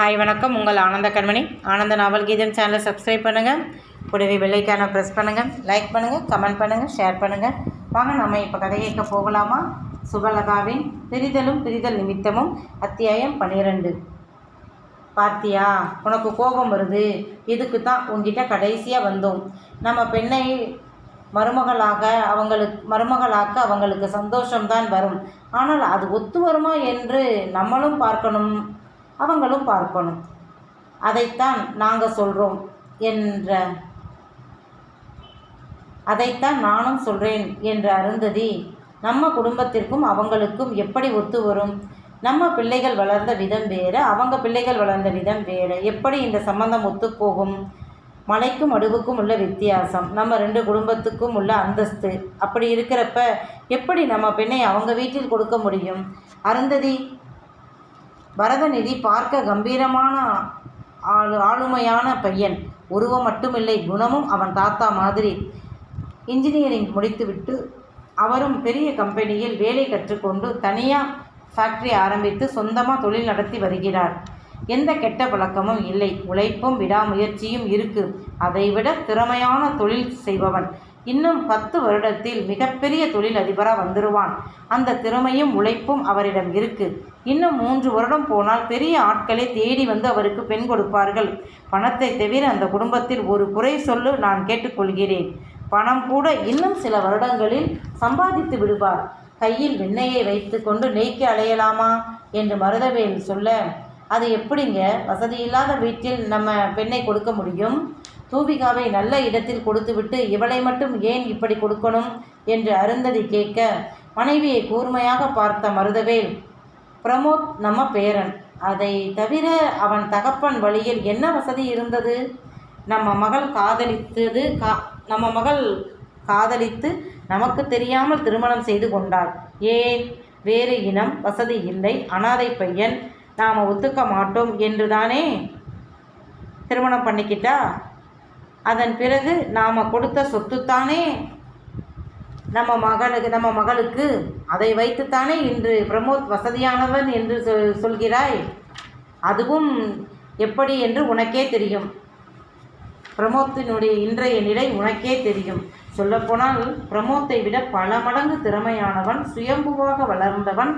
Hi வணக்கம். உங்கள் ஆனந்த கண்மணி. ஆனந்த நாவல் கீதம் சேனலை சப்ஸ்கிரைப் பண்ணுங்கள் கூடவே வெள்ளைக்கான ப்ரெஸ் பண்ணுங்கள் லைக் பண்ணுங்கள் கமெண்ட் பண்ணுங்கள் ஷேர் பண்ணுங்கள் வாங்க நம்ம இப்போ கதை கேட்க போகலாமா? சுபலகாவின் பிரிதலும் பிரிதல் நிமித்தமும் அத்தியாயம் பன்னிரெண்டு பாத்தியா உனக்கு கோபம் வருது. இதுக்கு தான் உங்ககிட்ட கடைசியாக வந்தோம்? நம்ம பெண்ணை மருமகளாக அவங்களுக்கு மருமகளாக்க அவங்களுக்கு சந்தோஷம்தான் வரும். ஆனால் அது ஒத்து வருமா என்று நம்மளும் பார்க்கணும். அவங்களும் பார்க்கணும். அதைத்தான் நாங்கள் சொல்கிறோம் என்ற அதைத்தான் நானும் சொல்கிறேன் என்ற அருந்ததி நம்ம குடும்பத்திற்கும் அவங்களுக்கும் எப்படி ஒத்து வரும்? நம்ம பிள்ளைகள் வளர்ந்த விதம் வேறு அவங்க பிள்ளைகள் வளர்ந்த விதம் வேறு. எப்படி இந்த சம்பந்தம் ஒத்துப்போகும்? மலைக்கும் அடுவுக்கும் உள்ள வித்தியாசம் நம்ம ரெண்டு குடும்பத்துக்கும் உள்ள அந்தஸ்து. அப்படி இருக்கிறப்ப எப்படி நம்ம பெண்ணை அவங்க வீட்டில் கொடுக்க முடியும்? அருந்ததி பரதநிதி பார்க்க கம்பீரமான ஆளு ஆளுமையான பையன். உருவம் மட்டுமில்லை குணமும் அவன் தாத்தா மாதிரி. இன்ஜினியரிங் முடித்துவிட்டு அவரும் பெரிய கம்பெனியில் வேலை கற்றுக்கொண்டு தனியாக ஃபேக்ட்ரி ஆரம்பித்து சொந்தமாக தொழில் நடத்தி வருகிறார். எந்த கெட்ட பழக்கமும் இல்லை. உழைப்பும் விடாமுயற்சியும் இருக்கு. அதைவிட திறமையான தொழில் செய்பவன். இன்னும் பத்து வருடத்தில் மிகப்பெரிய தொழில் அதிபராக வந்துடுவான் அந்த திறமையும் உழைப்பும் அவரிடம் இருக்கு. இன்னும் மூன்று வருடம் போனால் பெரிய ஆட்களை தேடி வந்து அவருக்கு பெண் கொடுப்பார்கள். பணத்தை தவிர அந்த குடும்பத்தில் ஒரு குறை சொல்லு நான் கேட்டுக்கொள்கிறேன். பணம் கூட இன்னும் சில வருடங்களில் சம்பாதித்து விடுவார். கையில் வெண்ணையை வைத்து கொண்டு நெய்க்கு அலையலாமா? என்று மருதவேல் சொல்ல அது எப்படிங்க? வசதி இல்லாத வீட்டில் நம்ம பெண்ணை கொடுக்க முடியும்? தூபிகாவை நல்ல இடத்தில் கொடுத்துவிட்டு இவளை மட்டும் ஏன் இப்படி கொடுக்கணும் என்று அருந்ததி கேட்க மனைவியை கூர்மையாக பார்த்த மருதவேல் பிரமோத் நம்ம பேரன். அதை தவிர அவன் தகப்பன் வழியில் என்ன வசதி இருந்தது? நம்ம மகள் காதலித்தது கா நம்ம மகள் காதலித்து நமக்கு தெரியாமல் திருமணம் செய்து கொண்டாள். ஏன்? வேறு இனம் வசதி இல்லை. அனாதை பையன். நாம் ஒத்துக்க மாட்டோம் என்று தானே திருமணம் பண்ணிக்கிட்டா? அதன் பிறகு நாம் கொடுத்த சொத்துத்தானே? நம்ம மகனுக்கு நம்ம மகளுக்கு அதை வைத்துத்தானே இன்று பிரமோத் வசதியானவன் என்று சொல் சொல்கிறாய்? அதுவும் எப்படி என்று உனக்கே தெரியும். பிரமோத்தினுடைய இன்றைய நிலை உனக்கே தெரியும். சொல்லப்போனால் பிரமோத்தை விட பல மடங்கு திறமையானவன் சுயம்புவாக வளர்ந்தவன்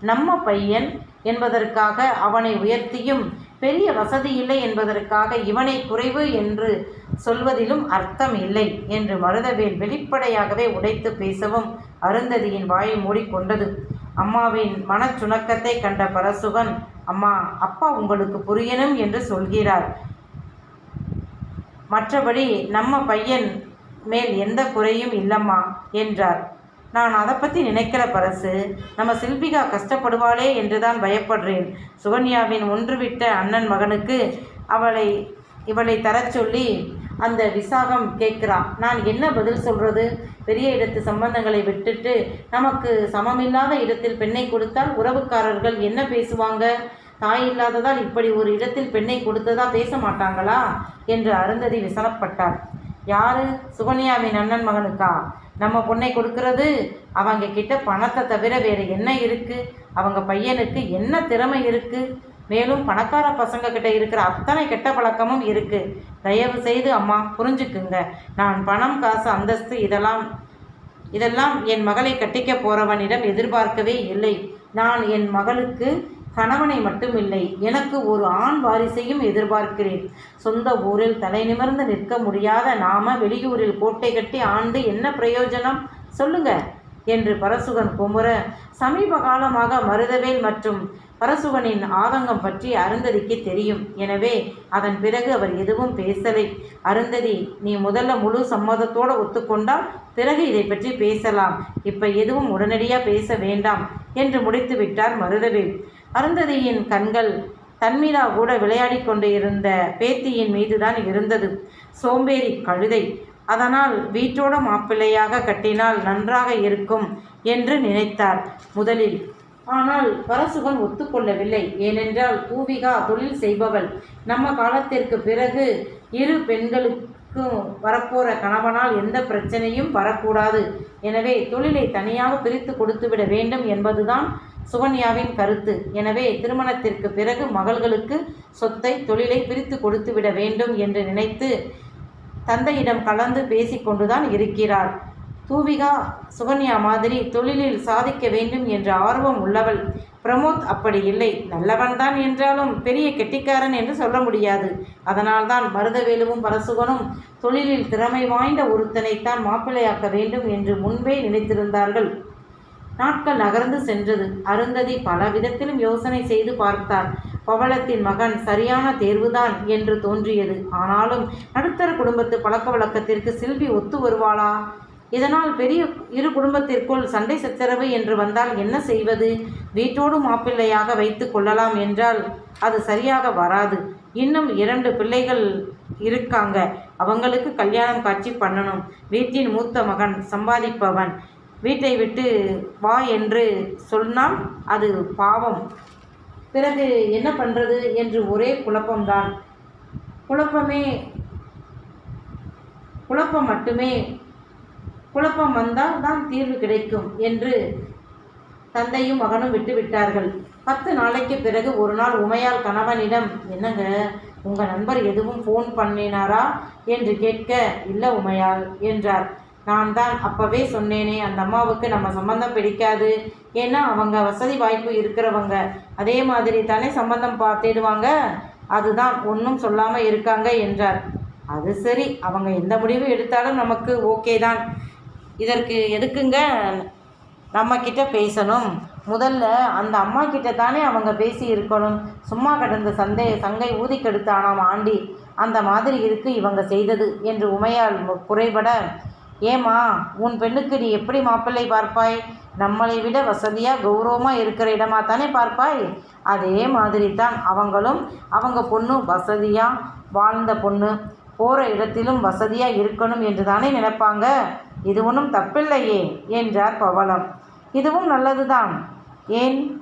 நம்ம பையன் என்பதற்காக அவனை உயர்த்தியும் பெரிய வசதி இல்லை என்பதற்காக இவனை குறைவு என்று சொல்வதிலும் அர்த்தம் இல்லை என்று மருதவேல் வெளிப்படையாகவே உடைத்து பேசவும் அருந்ததியின் வாயை மூடிக்கொண்டது. அம்மாவின் மனச்சுணக்கத்தை கண்ட பரசுவன் அம்மா அப்பா உங்களுக்கு புரியணும் என்று சொல்கிறார். மற்றபடி நம்ம பையன் மேல் எந்த குறையும் இல்லம்மா என்றார். நான் அதை பற்றி நினைக்கிற பரசு நம்ம சில்பிகா கஷ்டப்படுவாளே என்று தான் பயப்படுறேன். சுகன்யாவின் ஒன்றுவிட்ட அண்ணன் மகனுக்கு அவளை இவளை தரச் சொல்லி அந்த விசாகம் கேட்குறான் நான் என்ன பதில் சொல்கிறது பெரிய இடத்து சம்பந்தங்களை விட்டுட்டு நமக்கு சமமில்லாத இடத்தில் பெண்ணை கொடுத்தால் உறவுக்காரர்கள் என்ன பேசுவாங்க? தாய் இல்லாததால் இப்படி ஒரு இடத்தில் பெண்ணை கொடுத்ததா பேச மாட்டாங்களா? என்று அருந்ததி விசனப்பட்டார் யாரு? சுகன்யாவின் அண்ணன் மகனுக்கா? நம்ம பொண்ணை கொடுக்கறது அவங்க கிட்ட பணத்தை தவிர வேறு என்ன இருக்குது அவங்க பையனுக்கு என்ன திறமை இருக்குது மேலும் பணக்கார பசங்க கிட்ட இருக்கிற அத்தனை கெட்ட பழக்கமும் இருக்குது தயவு செய்து அம்மா புரிஞ்சுக்குங்க. நான் பணம் காசு அந்தஸ்து இதெல்லாம் இதெல்லாம் என் மகளை கட்டிக்க போகிறவனிடம் எதிர்பார்க்கவே இல்லை. நான் என் மகளுக்கு கணவனை மட்டுமில்லை எனக்கு ஒரு ஆண் வாரிசையும் எதிர்பார்க்கிறேன். சொந்த ஊரில் தலை நிமிர்ந்து நிற்க முடியாத நாம வெளியூரில் கோட்டை கட்டி ஆண்டு என்ன பிரயோஜனம்? சொல்லுங்க என்று பரசுகன் குமுற. சமீப காலமாக மருதவேல் மற்றும் பரசுகனின் ஆதங்கம் பற்றி அருந்ததிக்கு தெரியும். எனவே அதன் பிறகு அவர் எதுவும் பேசலை. அருந்ததி நீ முதல்ல முழு சம்மதத்தோடு ஒத்துக்கொண்டால் பிறகு இதை பற்றி பேசலாம். இப்போ எதுவும் உடனடியாக பேச வேண்டாம் என்று முடித்து விட்டார் மருதவேல். அருந்ததியின் கண்கள் தன்மீதா கூட விளையாடி கொண்டு இருந்த பேத்தியின் மீதுதான் இருந்தது. சோம்பேறி கழுதை அதனால் வீட்டோட மாப்பிள்ளையாக கட்டினால் நன்றாக இருக்கும் என்று நினைத்தார் முதலில். ஆனால் பரசுகன் ஒத்துக்கொள்ளவில்லை. ஏனென்றால் பூவிகா தொழில் செய்பவள். நம்ம காலத்திற்கு பிறகு இரு பெண்களுக்கும் வரப்போற கணவனால் எந்த பிரச்சனையும் வரக்கூடாது. எனவே தொழிலை தனியாக பிரித்து கொடுத்துவிட வேண்டும் என்பதுதான் சுகன்யாவின் கருத்து. எனவே திருமணத்திற்கு பிறகு மகள்களுக்கு சொத்தை தொழிலை பிரித்து கொடுத்துவிட வேண்டும் என்று நினைத்து தந்தையிடம் கலந்து பேசிக்கொண்டுதான் இருக்கிறார் தூவிகா சுகன்யா மாதிரி தொழிலில் சாதிக்க வேண்டும் என்ற ஆர்வம் உள்ளவள். பிரமோத் அப்படி இல்லை. நல்லவன்தான் என்றாலும் பெரிய கெட்டிக்காரன் என்று சொல்ல முடியாது. அதனால்தான் மருதவேலுவும் பரசுகனும் தொழிலில் திறமை வாய்ந்த ஒருத்தனைத்தான் மாப்பிள்ளையாக்க வேண்டும் என்று முன்பே நினைத்திருந்தார்கள். நாட்கள் நகர்ந்து சென்றது. அருந்ததி பல விதத்திலும் யோசனை செய்து பார்த்தார் பவளத்தின் மகன் சரியான தேர்வுதான் என்று தோன்றியது. ஆனாலும் நடுத்தர குடும்பத்து பழக்க வழக்கத்திற்கு செல்வி ஒத்து வருவாளா? இதனால் பெரிய இரு குடும்பத்திற்குள் சண்டை சச்சரவு என்று வந்தால் என்ன செய்வது? வீட்டோடு மாப்பிள்ளையாக வைத்து கொள்ளலாம் என்றால் அது சரியாக வராது. இன்னும் இரண்டு பிள்ளைகள் இருக்காங்க. அவங்களுக்கு கல்யாணம் காட்சி பண்ணணும். வீட்டின் மூத்த மகன் சம்பாதிப்பவன். வீட்டை விட்டு வா என்று சொன்னால் அது பாவம். பிறகு என்ன பண்ணுறது என்று ஒரே குழப்பம்தான். குழப்பமே குழப்பம் மட்டுமே. குழப்பம் வந்தால் தான் தீர்வு கிடைக்கும் என்று தந்தையும் மகனும் விட்டுவிட்டார்கள் பத்து நாளைக்கு பிறகு ஒரு நாள் உமையால் கணவனிடம் என்னங்க உங்கள் நண்பர் எதுவும் ஃபோன் பண்ணினாரா? என்று கேட்க இல்லை உமையால் என்றார். நான் தான் அப்போவே சொன்னேனே அந்த அம்மாவுக்கு நம்ம சம்பந்தம் பிடிக்காது. ஏன்னா அவங்க வசதி வாய்ப்பு இருக்கிறவங்க. அதே மாதிரி தானே சம்பந்தம் பார்த்துடுவாங்க அதுதான் ஒன்றும் சொல்லாமல் இருக்காங்க என்றார். அது சரி அவங்க எந்த முடிவு எடுத்தாலும் நமக்கு ஓகே தான். இதற்கு எதுக்குங்க? நம்மக்கிட்ட பேசணும். முதல்ல அந்த அம்மா கிட்ட தானே அவங்க பேசி இருக்கணும். சும்மா கடந்த சந்தை சங்கை ஊதி கெடுத்தானாம் ஆண்டி. அந்த மாதிரி இருக்கு இவங்க செய்தது என்று உமையால் குறைபட ஏமா உன் பெண்ணுக்கு நீ எப்படி மாப்பிள்ளை பார்ப்பாய்? நம்மளை விட வசதியாக கௌரவமாக இருக்கிற இடமா தானே பார்ப்பாய்? அதே மாதிரி தான் அவங்களும் அவங்க பொண்ணு வசதியாக வாழ்ந்த பொண்ணு போகிற இடத்திலும் வசதியாக இருக்கணும் என்று தானே நினைப்பாங்க. இது ஒன்றும் தப்பில்லையே என்றார் பவளம். இதுவும் நல்லதுதான். ஏன்?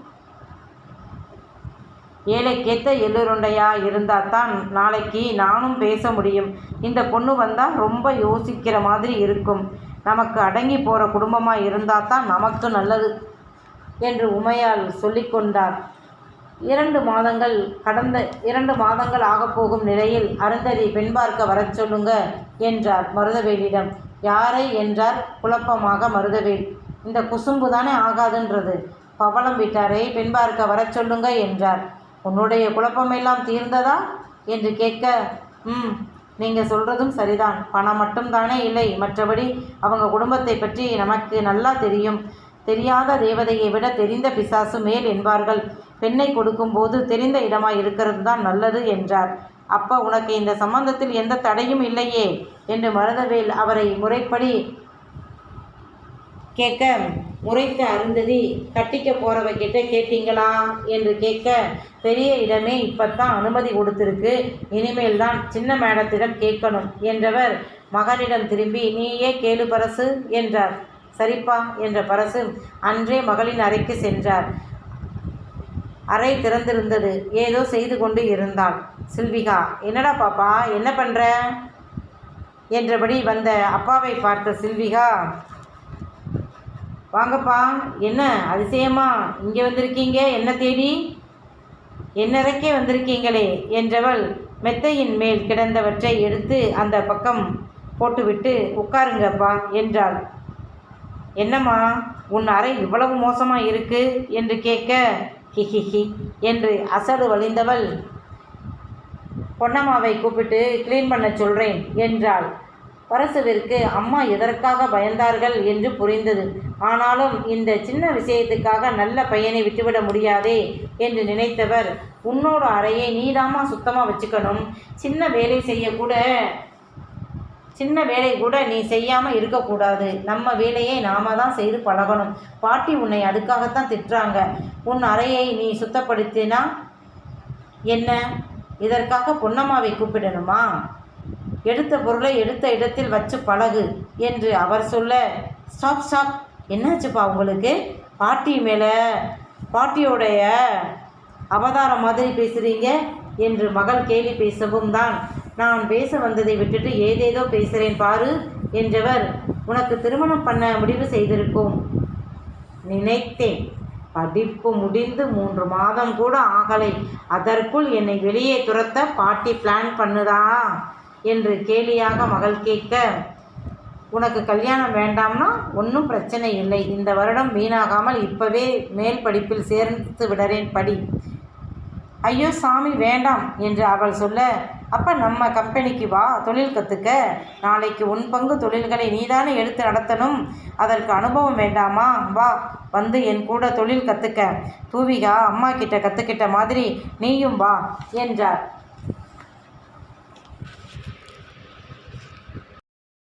ஏழைக்கேற்ற எள்ளுருண்டையா இருந்தால் தான் நாளைக்கு நானும் பேச முடியும். இந்த பொண்ணு வந்தால் ரொம்ப யோசிக்கிற மாதிரி இருக்கும். நமக்கு அடங்கி போகிற குடும்பமாக இருந்தால் தான் நமக்கு நல்லது என்று உமையால் சொல்லிக்கொண்டார் இரண்டு மாதங்கள் கடந்த இரண்டு மாதங்கள் ஆகப்போகும் நிலையில் அருந்ததி பெண் பார்க்க வரச் சொல்லுங்க என்றார் மருதவேலிடம் யாரை என்றார்? குழப்பமாக மருதவேல். இந்த குசும்பு தானே ஆகாதுன்றது. பவளம் விட்டாரை பெண் பார்க்க வரச் சொல்லுங்க என்றார். உன்னுடைய குழப்பமெல்லாம் தீர்ந்ததா? என்று கேட்க ம் நீங்கள் சொல்கிறதும் சரிதான். பணம் மட்டும் தானே இல்லை. மற்றபடி அவங்க குடும்பத்தை பற்றி நமக்கு நல்லா தெரியும். தெரியாத தேவதையை விட தெரிந்த பிசாசு மேல் என்பார்கள். பெண்ணை கொடுக்கும்போது தெரிந்த இடமாய் இருக்கிறது தான் நல்லது என்றார். அப்பா உனக்கு இந்த சம்பந்தத்தில் எந்த தடையும் இல்லையே? என்று மருதவேல் அவரை முறைப்படி கேட்க முறைத்த அருந்ததி கட்டிக்க போகிறவங்கிட்ட கேட்டீங்களா என்று கேட்க பெரிய இடமே இப்பத்தான் அனுமதி கொடுத்துருக்கு. இனிமேல் தான் சின்ன மேடத்திடம் கேட்கணும் என்றவர் மகனிடம் திரும்பி நீயே கேளு பரசு என்றார். சரிப்பா என்ற பரசு அன்றே மகளின் அறைக்கு சென்றார். அறை திறந்திருந்தது. ஏதோ செய்து கொண்டு இருந்தாள். சில்விகா என்னடா பாப்பா? என்ன பண்ணுற என்றபடி வந்த அப்பாவை பார்த்த சில்விகா வாங்கப்பா. என்ன அதிசயமா? இங்கே வந்திருக்கீங்க? என்ன தேடி என்னறைக்கே வந்திருக்கீங்களே என்றவள் மெத்தையின் மேல் கிடந்தவற்றை எடுத்து அந்த பக்கம் போட்டுவிட்டு உட்காருங்கப்பா என்றாள். என்னம்மா உன் அறை இவ்வளவு மோசமாக இருக்கு? என்று கேட்க ஹிஹிஹி என்று அசடு வழிந்தவள் பொன்னம்மாவை கூப்பிட்டு க்ளீன் பண்ண சொல்கிறேன் என்றாள். பரசுவிற்கு அம்மா எதற்காக பயந்தார்கள் என்று புரிந்தது. ஆனாலும் இந்த சின்ன விஷயத்துக்காக நல்ல பையனை விட்டுவிட முடியாதே என்று நினைத்தவர். உன்னோட அறையை நீதாமா சுத்தமாக வச்சுக்கணும். சின்ன வேலை செய்யக்கூட சின்ன வேலை கூட நீ செய்யாமல் இருக்கக்கூடாது. நம்ம வேலையை நாம தான் செய்து பழகணும். பாட்டி உன்னை அதுக்காகத்தான் திட்டுறாங்க. உன் அறையை நீ சுத்தப்படுத்தினா என்ன? இதற்காக பொன்னம்மாவை கூப்பிடணுமா? எடுத்த பொருளை எடுத்த இடத்தில் வச்சு பழகு என்று அவர் சொல்ல ஸ்டாப் ஸ்டாப். என்னாச்சுப்பா உங்களுக்கு? பாட்டி மேலே பாட்டியோடைய அவதாரம் மாதிரி பேசுகிறீங்க என்று மகள் கேலி பேசவும் தான் நான் பேச வந்ததை விட்டுட்டு ஏதேதோ பேசுகிறேன் பாரு என்றவர் உனக்கு திருமணம் பண்ண முடிவு செய்திருக்கோம். நினைத்தேன். படிப்பு முடிந்து மூன்று மாதம் கூட ஆகலை. அதற்குள் என்னை வெளியே துரத்த பாட்டி பிளான் பண்ணுதா? என்று கேலியாக மகள் கேட்க உனக்கு கல்யாணம் வேண்டாம்னா ஒன்றும் பிரச்சனை இல்லை. இந்த வருடம் வீணாகாமல் இப்போவே மேல் படிப்பில் சேர்ந்து விடறேன். படி. ஐயோ சாமி வேண்டாம் என்று அவள் சொல்ல அப்போ நம்ம கம்பெனிக்கு வா. தொழில் கற்றுக்க நாளைக்கு உன் பங்கு தொழில்களை நீதானே எடுத்து நடத்தணும். அதற்கு அனுபவம் வேண்டாமா? வா வந்து என் கூட தொழில் கற்றுக்க தூவிகா அம்மா கிட்ட கற்றுக்கிட்ட மாதிரி நீயும் வா என்றார்.